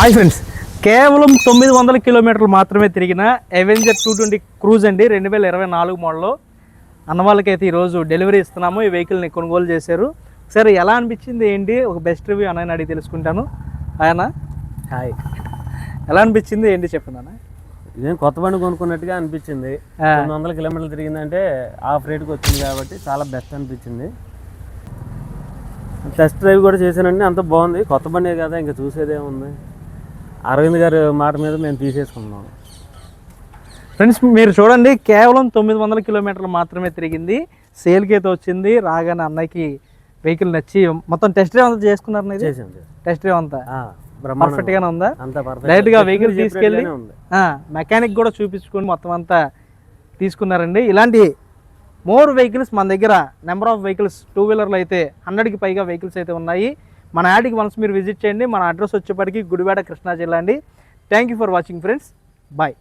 Hi friends కేవలం తొమ్మిది వందల కిలోమీటర్లు మాత్రమే తిరిగిన అవెంజర్ టూ ట్వంటీ క్రూజ్ అండి రెండు వేల ఇరవై నాలుగు మోడల్లో అన్న వాళ్ళకైతే ఈరోజు డెలివరీ ఇస్తున్నాము ఈ వెహికల్ని కొనుగోలు చేశారు. సరే ఎలా అనిపించింది ఏంటి? ఒక బెస్ట్ రివ్యూ అన్నయ్యని అడిగి తెలుసుకుంటాను. ఆయన హాయ్. ఎలా అనిపించింది ఏంటి చెప్పండి ఇదేం కొత్త బండి కొనుక్కున్నట్టుగా అనిపించింది. తొమ్మిది వందల కిలోమీటర్లు తిరిగిందంటే ఆఫ్ రేట్కి వచ్చింది కాబట్టి చాలా బెస్ట్ అనిపించింది. టెస్ట్ డ్రైవ్ కూడా చేశానండి అంత బాగుంది. కొత్త బండే కదా ఇంకా చూసేదే ఉంది. అరవింద్ గారి మాట మీద మేము తీసేసుకున్నాం. ఫ్రెండ్స్ మీరు చూడండి కేవలం తొమ్మిది వందల కిలోమీటర్లు మాత్రమే తిరిగింది. సేల్కి అయితే వచ్చింది. రాగానే అన్నయ్యకి వెహికల్ నచ్చి మొత్తం టెస్ట్ డ్రైవ్ అంతా చేసుకున్నారు. టెస్ట్ డ్రైవ్ అంతా? ఆ, బ్రహ్మాండంగా పర్ఫెక్ట్ గానే ఉందా? అంత పర్ఫెక్ట్ డైరెక్ట్గా వెహికల్ తీసుకెళ్ళి మెకానిక్ కూడా చూపించుకొని మొత్తం అంతా తీసుకున్నారండి. ఇలాంటి మోర్ వెహికల్స్ మన దగ్గర నెంబర్ ఆఫ్ వెహికల్స్ టూ వీలర్లు అయితే హండ్రెడ్కి పైగా వెహికల్స్ అయితే ఉన్నాయి. మన యాడ్కి వన్స్ మీరు విజిట్ చేయండి. మన అడ్రస్ వచ్చేప్పటికి గుడివాడ కృష్ణా జిల్లా అండి. Thank you for watching friends bye